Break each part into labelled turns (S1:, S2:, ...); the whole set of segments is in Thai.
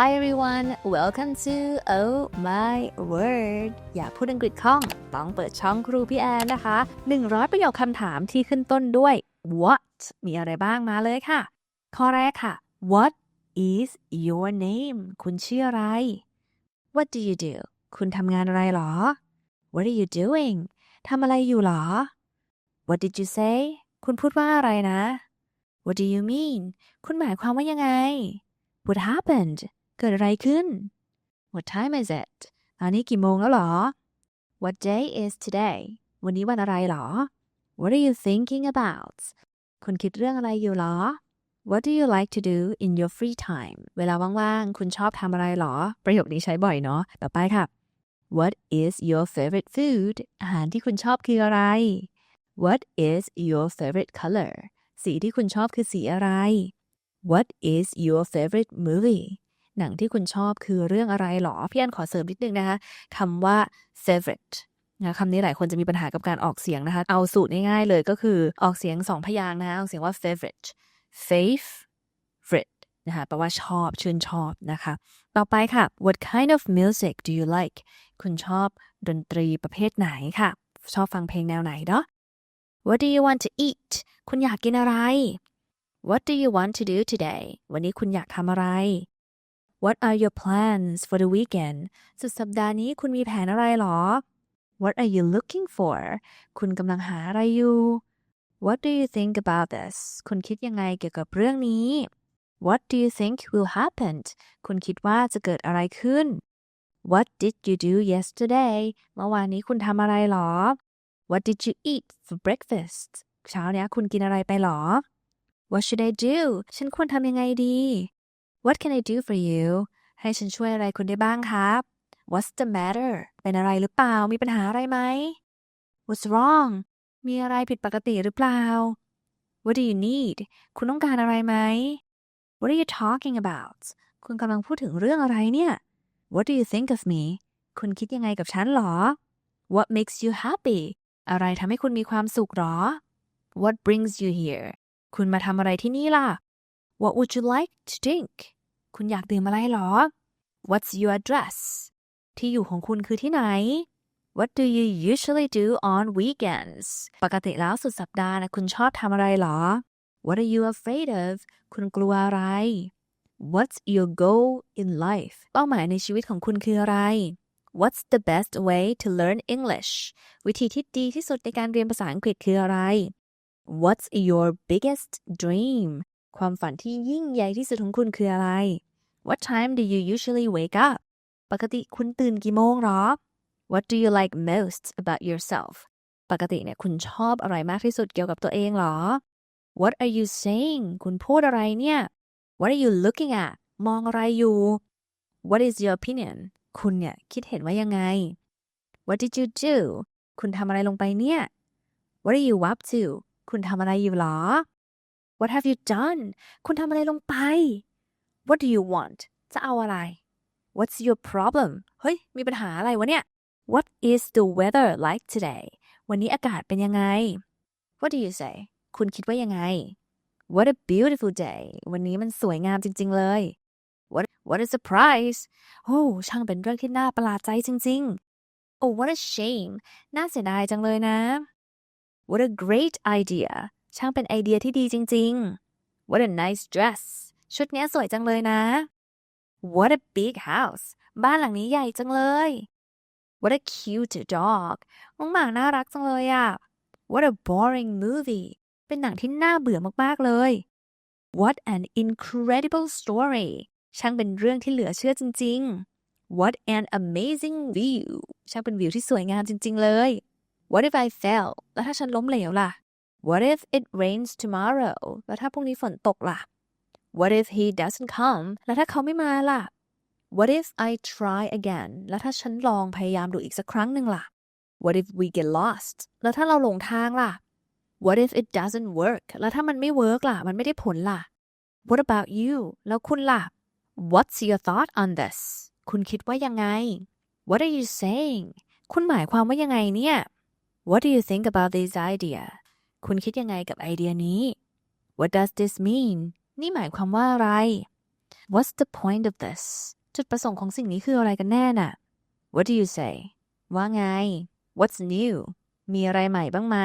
S1: Hi everyone welcome to Oh My Word อยากพูดอังกฤษคล่อง ต้องเปิดช่องครูพี่แอนนะคะ 100 ประโยคคำถามที่ขึ้นต้นด้วย What มีอะไรบ้างมาเลยค่ะ ข้อแรกค่ะ What is your name คุณชื่ออะไร What do you do คุณทำงานอะไรหรอ What are you doing ทำอะไรอยู่หรอ What did you say คุณพูดว่าอะไรนะ What do you mean คุณหมายความว่ายังไง What happened เกิดอะไรขึ้น What time is it ตอนนี้กี่โมงแล้วหรอ What day is today วันนี้วันอะไรหรอ What are you thinking about คุณคิดเรื่องอะไรอยู่หรอ What do you like to do in your free time เวลาว่างๆ คุณชอบทำอะไรหรอ ประโยคนี้ใช้บ่อยเนาะ ต่อไปค่ะ What is your favorite food อาหารที่คุณชอบคืออะไร What is your favorite color สีที่คุณชอบคือสีอะไร What is your favorite movie หนังที่คุณชอบคือเรื่องอะไรหรอ พี่อันขอเสริมนิดนึงนะคะคำว่า favorite นะคำนี้หลายคนจะมีปัญหากับการออกเสียงนะคะ เอาสูตรง่ายๆเลยก็คือออกเสียงสองพยางค์นะะออกเสียงว่า favorite favorite นะคะแปลว่าชอบชื่นชอบนะคะ ต่อไปค่ะ What kind of music do you like คุณชอบดนตรีประเภทไหนค่ะ ชอบฟังเพลงแนวไหนเนาะ What do you want to eat คุณอยากกินอะไร What do you want to do today วันนี้คุณอยากทำอะไร What are your plans for the weekend สุดสัปดาห์นี้คุณมีแผนอะไรหรอ What are you looking for คุณกำลังหาอะไรอยู่ What do you think about this คุณคิดยังไงเกี่ยวกับเรื่องนี้ What do you think will happen คุณคิดว่าจะเกิดอะไรขึ้น What did you do yesterday เมื่อวานนี้คุณทำอะไรหรอ What did you eat for breakfast เช้านี้คุณกินอะไรไปหรอ What should I do ฉันควรทำยังไงดี What can I do for you ให้ฉันช่วยอะไรคุณได้บ้างครับ What's the matter เป็นอะไรหรือเปล่า มีปัญหาอะไรไหม What's wrong มีอะไรผิดปกติหรือเปล่า What do you need คุณต้องการอะไรไหม What are you talking about คุณกำลังพูดถึงเรื่องอะไรเนี่ย What do you think of me คุณคิดยังไงกับฉันหรอ What makes you happy อะไรทำให้คุณมีความสุขหรอ What brings you here คุณมาทำอะไรที่นี่ล่ะ What would you like to drink คุณอยากดื่มอะไรหรอ What's your address ที่อยู่ของคุณคือที่ไหน What do you usually do on weekends ปกติแล้วสุดสัปดาห์นะคุณชอบทำอะไรหรอ What are you afraid of คุณกลัวอะไร What's your goal in life เป้าหมายในชีวิตของคุณคืออะไร What's the best way to learn English วิธีที่ดีที่สุดในการเรียนภาษาอังกฤษคืออะไร What's your biggest dream ความฝันที่ยิ่งใหญ่ที่สุดของคุณคืออะไร What time do you usually wake up ปกติคุณตื่นกี่โมงหรอ What do you like most about yourself ปกติเนี่ยคุณชอบอะไรมากที่สุดเกี่ยวกับตัวเองหรอ What are you saying คุณพูดอะไรเนี่ย What are you looking at มองอะไรอยู่ What is your opinion คุณเนี่ยคิดเห็นว่ายังไง What did you do คุณทำอะไรลงไปเนี่ย What are you up to คุณทำอะไรอยู่หรอ What have you done คุณทำอะไรลงไป What do you want จะเอาอะไร What's your problem เฮ้ย มีปัญหาอะไรวะเนี่ย What is the weather like today วันนี้อากาศเป็นยังไง What do you say คุณคิดว่ายังไง What a beautiful day วันนี้มันสวยงามจริง ๆ เลย What What a surprise โอ้ช่างเป็นเรื่องที่น่าประหลาดใจจริง ๆ Oh what a shame น่าเสียดายจังเลยนะ What a great idea ช่างเป็นไอเดียที่ดีจริง ๆ What a nice dress ชุดนี้สวยจังเลยนะ What a big house บ้านหลังนี้ใหญ่จังเลย What a cute dog น้องหมาน่ารักจังเลยอะ What a boring movie เป็นหนังที่น่าเบื่อมาก ๆ เลย What an incredible story ช่างเป็นเรื่องที่เหลือเชื่อจริง ๆ What an amazing view ช่างเป็นวิวที่สวยงามจริง ๆ เลย What if I fell แล้วถ้าฉันล้มเหลวล่ะ What if it rains tomorrow แล้วถ้าพรุ่งนี้ฝนตกล่ะ What if he doesn't come แล้วถ้าเขาไม่มาล่ะ What if I try again แล้วถ้าฉันลองพยายามดูอีกสักครั้งหนึ่งล่ะ What if we get lost แล้วถ้าเราหลงทางล่ะ What if it doesn't work แล้วถ้ามันไม่เวิร์กล่ะ มันไม่ได้ผลล่ะ What about you แล้วคุณล่ะ What's your thought on this คุณคิดว่ายังไง What are you saying คุณหมายความว่ายังไงเนี่ย What do you think about this idea คุณคิดยังไงกับไอเดียนี้ What does this mean นี่หมายความว่าอะไร What's the point of this จุดประสงค์ของสิ่งนี้คืออะไรกันแน่น่ะ What do you say ว่าไง What's new มีอะไรใหม่บ้างไหม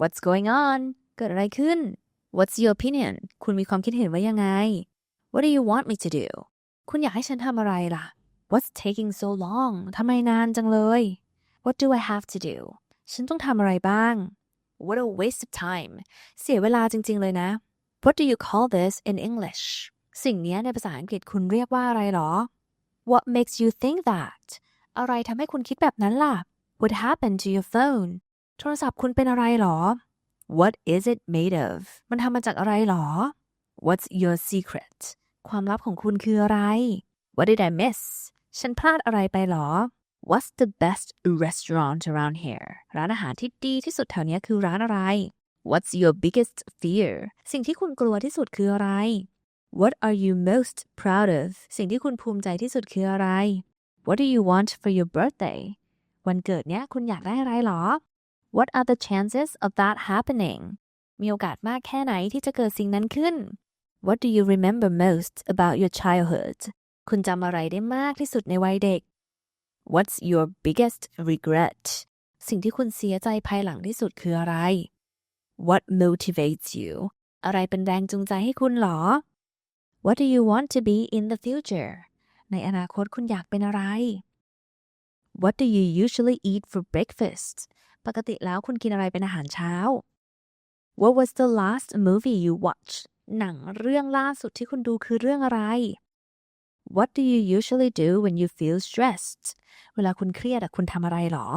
S1: What's going on เกิดอะไรขึ้น What's your opinion คุณมีความคิดเห็นว่ายังไง What do you want me to do คุณอยากให้ฉันทำอะไรล่ะ What's taking so long ทำไมนานจังเลย What do I have to do ฉันต้องทำอะไรบ้าง What a waste of time เสียเวลาจริง ๆ เลยนะ What do you call this in English สิ่งนี้ในภาษาอังกฤษคุณเรียกว่าอะไรหรอ What makes you think that อะไรทำให้คุณคิดแบบนั้นล่ะ What happened to your phone โทรศัพท์คุณเป็นอะไรหรอ What is it made of มันทำมาจากอะไรหรอ What's your secret ความลับของคุณคืออะไร What did I miss ฉันพลาดอะไรไปหรอ What's the best restaurant around here ร้านอาหารที่ดีที่สุดแถวนี้คือร้านอะไร What's your biggest fear สิ่งที่คุณกลัวที่สุดคืออะไร What are you most proud of สิ่งที่คุณภูมิใจที่สุดคืออะไร What do you want for your birthday วันเกิดเนี้ยคุณอยากได้อะไรหรอ What are the chances of that happening มีโอกาสมากแค่ไหนที่จะเกิดสิ่งนั้นขึ้น What do you remember most about your childhood คุณจำอะไรได้มากที่สุดในวัยเด็ก What's your biggest regret สิ่งที่คุณเสียใจภายหลังที่สุดคืออะไร What motivates you อะไรเป็นแรงจูงใจให้คุณหรอ What do you want to be in the future ในอนาคตคุณอยากเป็นอะไร What do you usually eat for breakfast ปกติแล้วคุณกินอะไรเป็นอาหารเช้า What was the last movie you watched หนังเรื่องล่าสุดที่คุณดูคือเรื่องอะไร What do you usually do when you feel stressed เวลาคุณเครียดคุณทำอะไรหรอ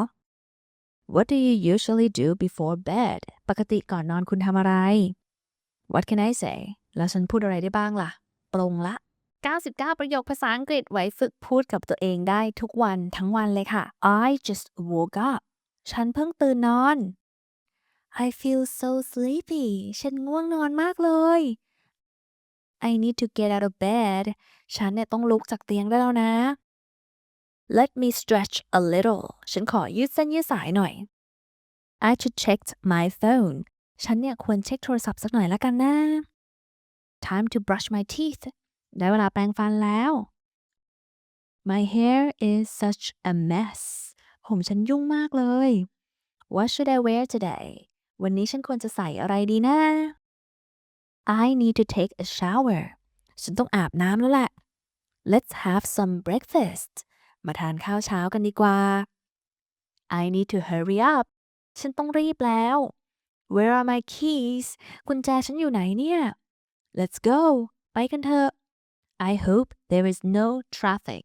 S1: What do you usually do before bed ปกติก่อนนอนคุณทำอะไร What can I say แล้วฉันพูดอะไรได้บ้างล่ะ ปรงละ 99 ประโยคภาษาอังกฤษไว้ฝึกพูดกับตัวเองได้ทุกวันทั้งวันเลยค่ะ I just woke up ฉันเพิ่งตื่นนอน I feel so sleepy ฉันง่วงนอนมากเลย I need to get out of bed ฉันเนี่ยต้องลุกจากเตียงได้แล้วนะ Let me stretch a little ฉันขอยืดเส้นยืดสายหน่อย I should check my phone ฉันเนี่ยควรเช็คโทรศัพท์สักหน่อยละกันนะ Time to brush my teeth ได้เวลาแปรงฟันแล้ว My hair is such a mess ผมฉันยุ่งมากเลย What should I wear today วันนี้ฉันควรจะใส่อะไรดีนะ I need to take a shower ฉันต้องอาบน้ำแล้วแหละ Let's have some breakfast มาทานข้าวเช้ากันดีกว่า I need to hurry up ฉันต้องรีบแล้ว Where are my keys กุญแจฉันอยู่ไหนเนี่ย Let's go ไปกันเถอะ I hope there is no traffic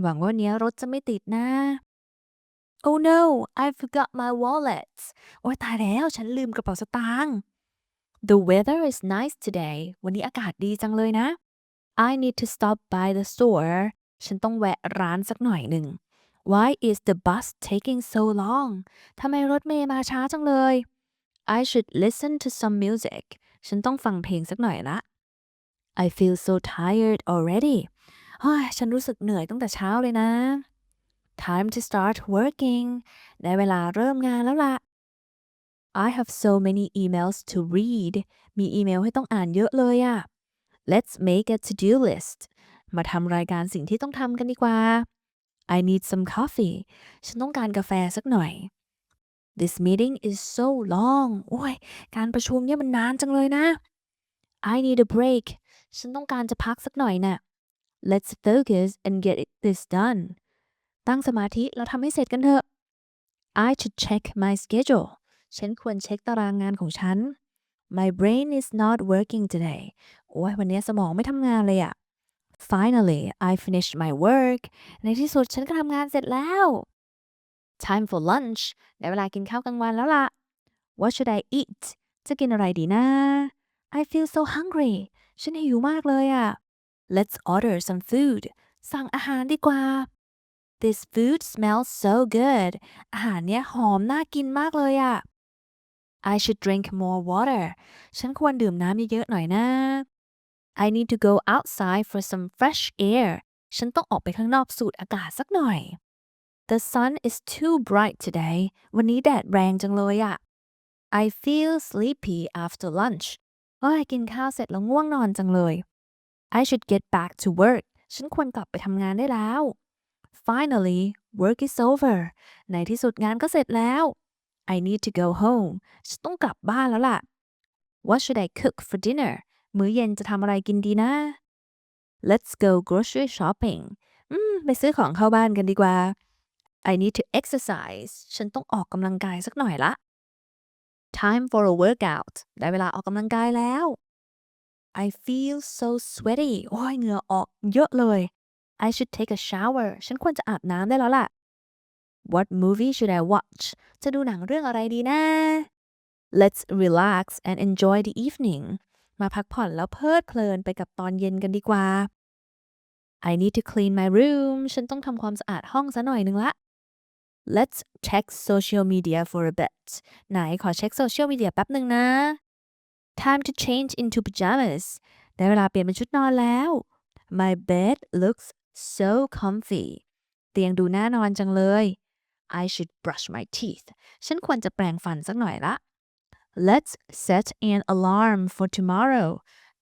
S1: หวังว่าวันนี้รถจะไม่ติดนะ Oh no I forgot my wallet โอ้ยตายแล้วฉันลืมกระเป๋าสตางค์ The weather is nice today วันนี้อากาศดีจังเลยนะ I need to stop by the store ฉันต้องแวะร้านสักหน่อยหนึ่ง Why is the bus taking so long ทำไมรถเมย์มาช้าจังเลย I should listen to some music ฉันต้องฟังเพลงสักหน่อยละ I feel so tired already เฮ้ยฉันรู้สึกเหนื่อยตั้งแต่เช้าเลยนะ Time to start working ได้เวลาเริ่มงานแล้วละ I have so many emails to read มีอีเมลให้ต้องอ่านเยอะเลยอะ Let's make a to-do list มาทำรายการสิ่งที่ต้องทำกันดีกว่า I need some coffee ฉันต้องการกาแฟสักหน่อย This meeting is so long โอ้ย การประชุมเนี่ยมันนานจังเลยนะ I need a break ฉันต้องการจะพักสักหน่อยน่ะ Let's focus and get this done ตั้งสมาธิแล้วทำให้เสร็จกันเถอะ I should check my schedule ฉันควรเช็คตารางงานของฉัน My brain is not working today โอ้ยวันนี้สมองไม่ทำงานเลยอะ Finally I finished my work ในที่สุดฉันก็ทำงานเสร็จแล้ว Time for lunch ได้เวลากินข้าวกลางวันแล้วล่ะ What should I eat จะกินอะไรดีนะ I feel so hungry ฉันหิวมากเลยอะ Let's order some food สั่งอาหารดีกว่า This food smells so good อาหารเนี้ยหอมน่ากินมากเลยอะ I should drink more water ฉันควรดื่มน้ำเยอะๆหน่อยนะ I need to go outside for some fresh air ฉันต้องออกไปข้างนอกสูดอากาศสักหน่อย The sun is too bright today วันนี้แดดแรงจังเลยอะ I feel sleepy after lunch โอ้ยกินข้าวเสร็จแล้วง่วงนอนจังเลย I should get back to work ฉันควรกลับไปทำงานได้แล้ว Finally work is over ในที่สุดงานก็เสร็จแล้ว I need to go home ฉันต้องกลับบ้านแล้วล่ะ What should I cook for dinner มื้อเย็นจะทำอะไรกินดีนะ Let's go grocery shopping อืม ไปซื้อของเข้าบ้านกันดีกว่า I need to exercise ฉันต้องออกกำลังกายสักหน่อยละ Time for a workout ได้เวลาออกกำลังกายแล้ว I feel so sweaty โอ้ยเหงื่อออกเยอะเลย I should take a shower ฉันควรจะอาบน้ำได้แล้วล่ะ What movie should I watch จะดูหนังเรื่องอะไรดีนะ Let's relax and enjoy the evening มาพักผ่อนแล้วเพลิดเพลินไปกับตอนเย็นกันดีกว่า I need to clean my room ฉันต้องทำความสะอาดห้องซะหน่อยหนึ่งละ Let's check social media for a bit ไหนขอเช็คโซเชียลมีเดียแป๊บหนึ่งนะ Time to change into pajamas ได้เวลาเปลี่ยนเป็นชุดนอนแล้ว My bed looks so comfy เตียงดูน่านอนจังเลย I should brush my teeth ฉันควรจะแปรงฟันสักหน่อยละ Let's set an alarm for tomorrow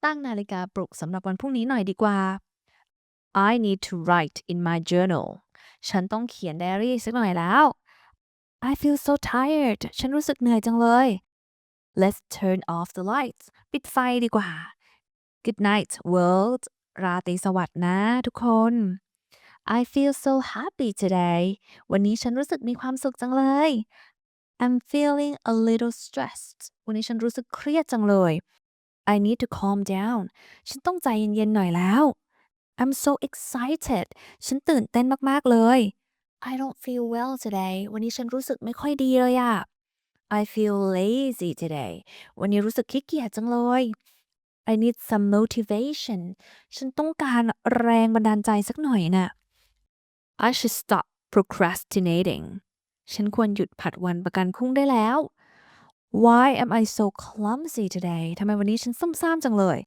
S1: ตั้งนาฬิกาปลุกสำหรับวันพรุ่งนี้หน่อยดีกว่า I need to write in my journal ฉันต้องเขียนไดอารี่สักหน่อยแล้ว I feel so tired ฉันรู้สึกเหนื่อยจังเลย Let's turn off the lights ปิดไฟดีกว่า Good night world ราตรีสวัสดิ์นะทุกคน I feel so happy today วันนี้ฉันรู้สึกมีความสุขจังเลย I'm feeling a little stressed วันนี้ฉันรู้สึกเครียดจังเลย I need to calm down ฉันต้องใจเย็นๆหน่อยแล้ว I'm so excited ฉันตื่นเต้นมากๆเลย I don't feel well today วันนี้ฉันรู้สึกไม่ค่อยดีเลยอะ I feel lazy today วันนี้รู้สึกขี้เกียจจังเลย I need some motivation ฉันต้องการแรงบันดาลใจสักหน่อยน่ะ I should stop procrastinating ฉันควรหยุดผัดวันประกันพรุ่งได้แล้ว Why am I so clumsy today ทำไมวันนี้ฉันซุ่มซ่ามจังเลย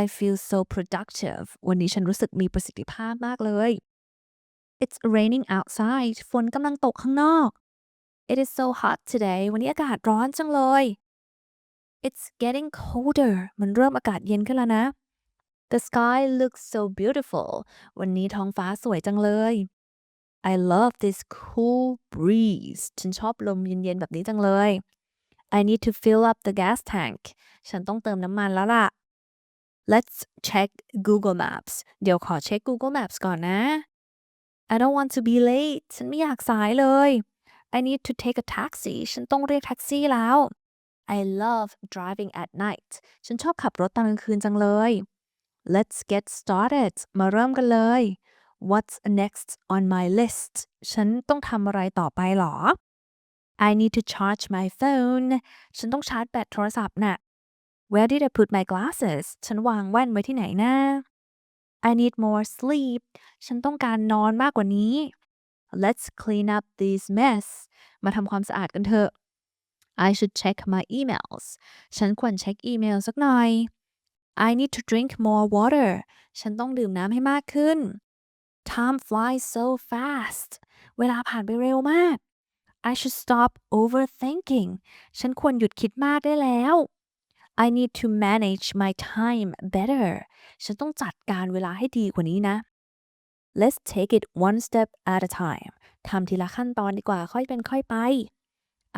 S1: I feel so productive วันนี้ฉันรู้สึกมีประสิทธิภาพมากเลย It's raining outside ฝนกำลังตกข้างนอก It is so hot today วันนี้อากาศร้อนจังเลย It's getting colder มันเริ่มอากาศเย็นขึ้นแล้วนะ The sky looks so beautiful วันนี้ท้องฟ้าสวยจังเลย I love this cool breeze ฉันชอบลมเย็นๆ แบบนี้จังเลย I need to fill up the gas tank ฉันต้องเติมน้ำมันแล้วล่ะ Let's check Google Maps เดี๋ยวขอเช็ค Google Maps ก่อนนะ I don't want to be late ฉันไม่อยากสายเลย I need to take a taxi ฉันต้องเรียกแท็กซี่แล้ว I love driving at night ฉันชอบขับรถตอนกลางคืนจังเลย Let's get started มาเริ่มกันเลย What's next on my list ฉันต้องทำอะไรต่อไปหรอ I need to charge my phone ฉันต้องชาร์จแบตโทรศัพท์น่ะ Where did I put my glasses ฉันวางแว่นไว้ที่ไหนนะ I need more sleep ฉันต้องการนอนมากกว่านี้ Let's clean up this mess มาทำความสะอาดกันเถอะ I should check my emails ฉันควรเช็คอีเมลสักหน่อย I need to drink more water ฉันต้องดื่มน้ำให้มากขึ้น Time flies so fast เวลาผ่านไปเร็วมาก I should stop overthinking ฉันควรหยุดคิดมากได้แล้ว I need to manage my time better ฉันต้องจัดการเวลาให้ดีกว่านี้นะ Let's take it one step at a time ทำทีละขั้นตอนดีกว่าค่อยเป็นค่อยไป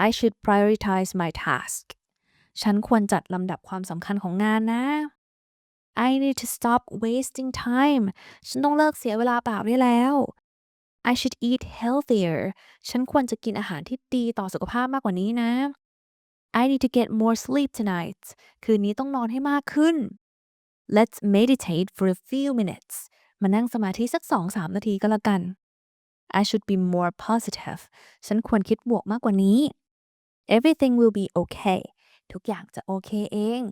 S1: I should prioritize my task ฉันควรจัดลำดับความสำคัญของงานนะ I need to stop wasting time ฉันต้องเลิกเสียเวลาเปล่าได้แล้ว I should eat healthier ฉันควรจะกินอาหารที่ดีต่อสุขภาพมากกว่านี้นะ I need to get more sleep tonight คืนนี้ต้องนอนให้มากขึ้น Let's meditate for a few minutes มานั่งสมาธิสัก 2-3 นาทีก็แล้วกัน I should be more positive ฉันควรคิดบวกมากกว่านี้ Everything will be okay ทุกอย่างจะโอเคเอง